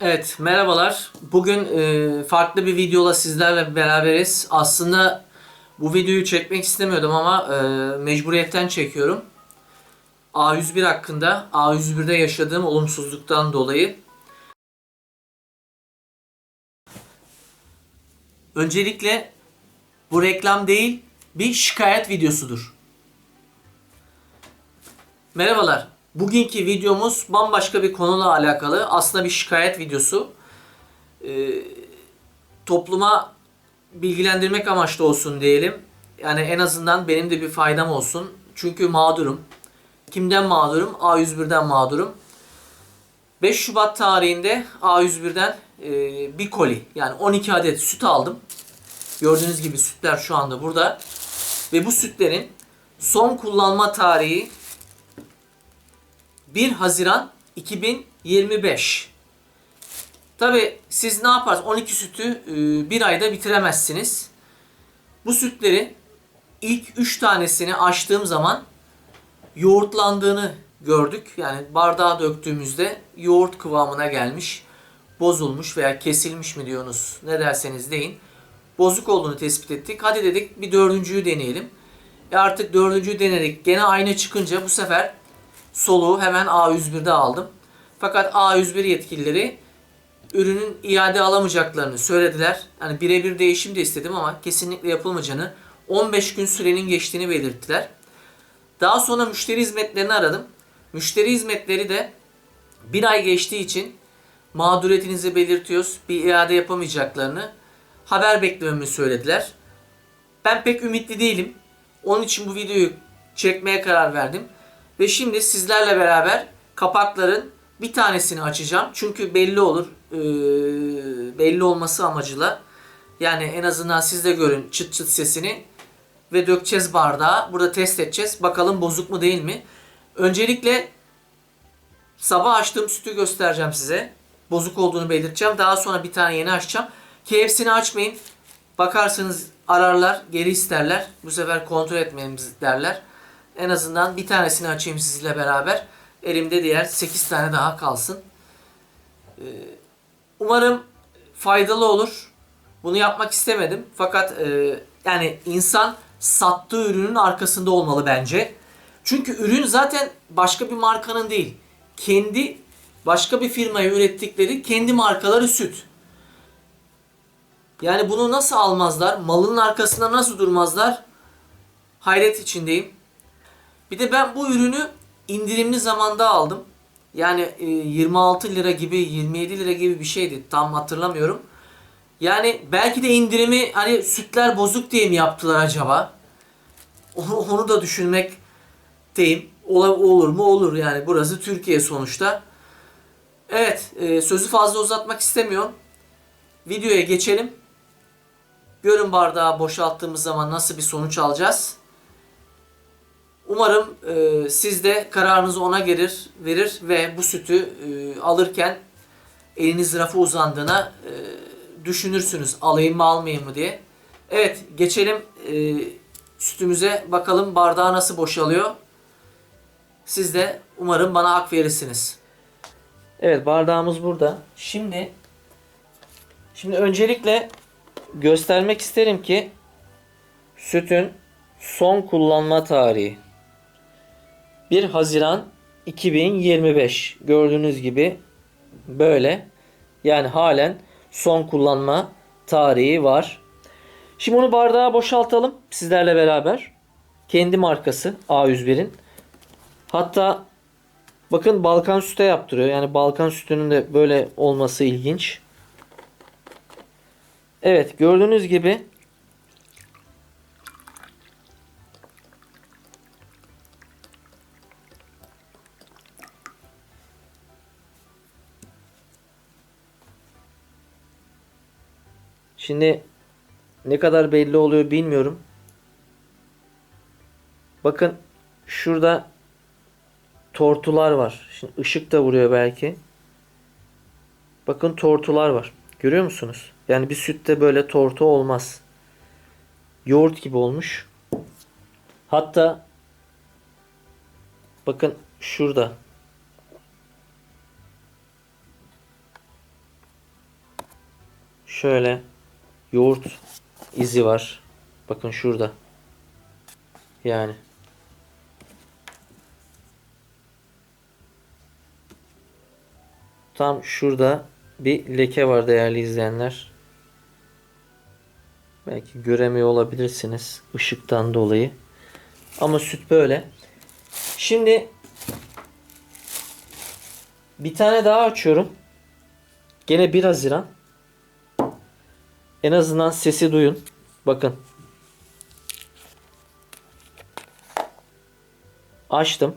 Evet, merhabalar. Bugün e, farklı bir videola sizlerle beraberiz. Aslında bu videoyu çekmek istemiyordum ama e, mecburiyetten çekiyorum. A101 hakkında, A101'de yaşadığım olumsuzluktan dolayı. Öncelikle bu reklam değil, bir şikayet videosudur. Merhabalar. Bugünkü videomuz bambaşka bir konuyla alakalı. Aslında bir şikayet videosu. Ee, topluma bilgilendirmek amaçlı olsun diyelim. Yani en azından benim de bir faydam olsun. Çünkü mağdurum. Kimden mağdurum? A101'den mağdurum. 5 Şubat tarihinde A101'den e, bir koli yani 12 adet süt aldım. Gördüğünüz gibi sütler şu anda burada. Ve bu sütlerin son kullanma tarihi 1 Haziran 2025. Tabi siz ne yaparsınız? 12 sütü e, bir ayda bitiremezsiniz. Bu sütleri ilk 3 tanesini açtığım zaman yoğurtlandığını gördük. Yani bardağa döktüğümüzde yoğurt kıvamına gelmiş, bozulmuş veya kesilmiş mi diyorsunuz ne derseniz deyin. Bozuk olduğunu tespit ettik. Hadi dedik bir dördüncüyü deneyelim. E artık dördüncüyü denedik. Gene aynı çıkınca bu sefer soluğu hemen A101'de aldım. Fakat A101 yetkilileri ürünün iade alamayacaklarını söylediler. Yani birebir değişim de istedim ama kesinlikle yapılmayacağını 15 gün sürenin geçtiğini belirttiler. Daha sonra müşteri hizmetlerini aradım. Müşteri hizmetleri de bir ay geçtiği için mağduriyetinizi belirtiyoruz. Bir iade yapamayacaklarını haber beklememi söylediler. Ben pek ümitli değilim. Onun için bu videoyu çekmeye karar verdim. Ve şimdi sizlerle beraber kapakların bir tanesini açacağım. Çünkü belli olur. Ee, belli olması amacıyla. Yani en azından siz de görün çıt çıt sesini. Ve dökeceğiz bardağa. Burada test edeceğiz. Bakalım bozuk mu değil mi? Öncelikle sabah açtığım sütü göstereceğim size. Bozuk olduğunu belirteceğim. Daha sonra bir tane yeni açacağım. Ki hepsini açmayın. Bakarsınız ararlar, geri isterler. Bu sefer kontrol etmemiz derler. En azından bir tanesini açayım sizinle beraber. Elimde diğer 8 tane daha kalsın. Ee, Umarım faydalı olur. Bunu yapmak istemedim. Fakat e, yani insan sattığı ürünün arkasında olmalı bence. Çünkü ürün zaten başka bir markanın değil. Kendi başka bir firmaya ürettikleri kendi markaları süt. Yani bunu nasıl almazlar? Malının arkasında nasıl durmazlar? Hayret içindeyim. Bir de ben bu ürünü indirimli zamanda aldım. Yani e, 26 lira gibi 27 lira gibi bir şeydi. Tam hatırlamıyorum. Yani belki de indirimi hani sütler bozuk diye mi yaptılar acaba? Onu, onu da düşünmekteyim. Ola, olur mu? Olur yani. Burası Türkiye sonuçta. Evet. e, sözü fazla uzatmak istemiyorum. Videoya geçelim. Görün bardağı boşalttığımız zaman nasıl bir sonuç alacağız. Umarım e, siz de kararınızı ona gelir, verir ve bu sütü e, alırken eliniz rafa uzandığına e, düşünürsünüz. Alayım mı almayayım mı diye. Evet geçelim e, sütümüze bakalım bardağı nasıl boşalıyor. Siz de umarım bana hak verirsiniz. Evet bardağımız burada. Şimdi şimdi öncelikle göstermek isterim ki sütün son kullanma tarihi 1 Haziran 2025 gördüğünüz gibi böyle yani halen son kullanma tarihi var. Şimdi onu bardağa boşaltalım sizlerle beraber. Kendi markası A101'in. Hatta bakın Balkan süte yaptırıyor. Yani Balkan sütünün de böyle olması ilginç. Evet gördüğünüz gibi Şimdi ne kadar belli oluyor bilmiyorum. Bakın şurada tortular var. Şimdi ışık da vuruyor belki. Bakın tortular var. Görüyor musunuz? Yani bir sütte böyle tortu olmaz. Yoğurt gibi olmuş. Hatta bakın şurada şöyle yoğurt izi var. Bakın şurada. Yani tam şurada bir leke var değerli izleyenler. Belki göremiyor olabilirsiniz ışıktan dolayı. Ama süt böyle. Şimdi bir tane daha açıyorum. Gene 1 Haziran. En azından sesi duyun. Bakın. Açtım.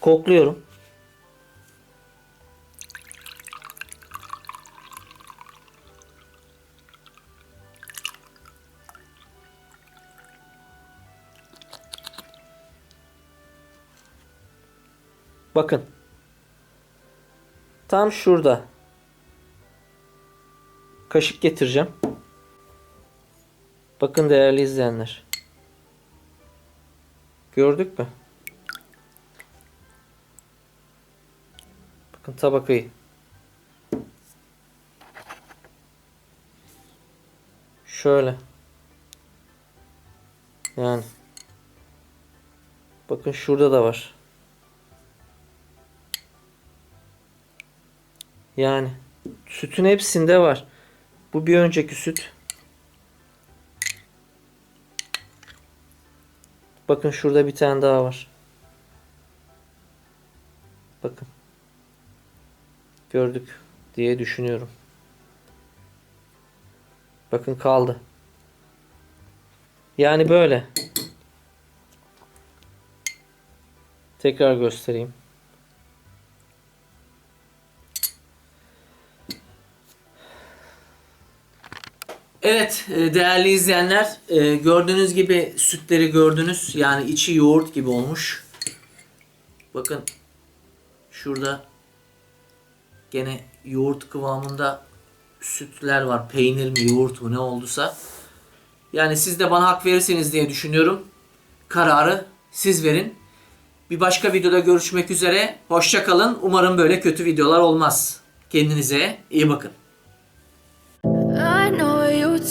Kokluyorum. Bakın. Tam şurada. Kaşık getireceğim. Bakın değerli izleyenler. Gördük mü? Bakın tabakayı. Şöyle. Yani. Bakın şurada da var. Yani sütün hepsinde var. Bu bir önceki süt. Bakın şurada bir tane daha var. Bakın. Gördük diye düşünüyorum. Bakın kaldı. Yani böyle. Tekrar göstereyim. Evet e, değerli izleyenler e, gördüğünüz gibi sütleri gördünüz. Yani içi yoğurt gibi olmuş. Bakın şurada gene yoğurt kıvamında sütler var. Peynir mi yoğurt mu ne olduysa. Yani siz de bana hak verirseniz diye düşünüyorum. Kararı siz verin. Bir başka videoda görüşmek üzere. Hoşça kalın. Umarım böyle kötü videolar olmaz. Kendinize iyi bakın.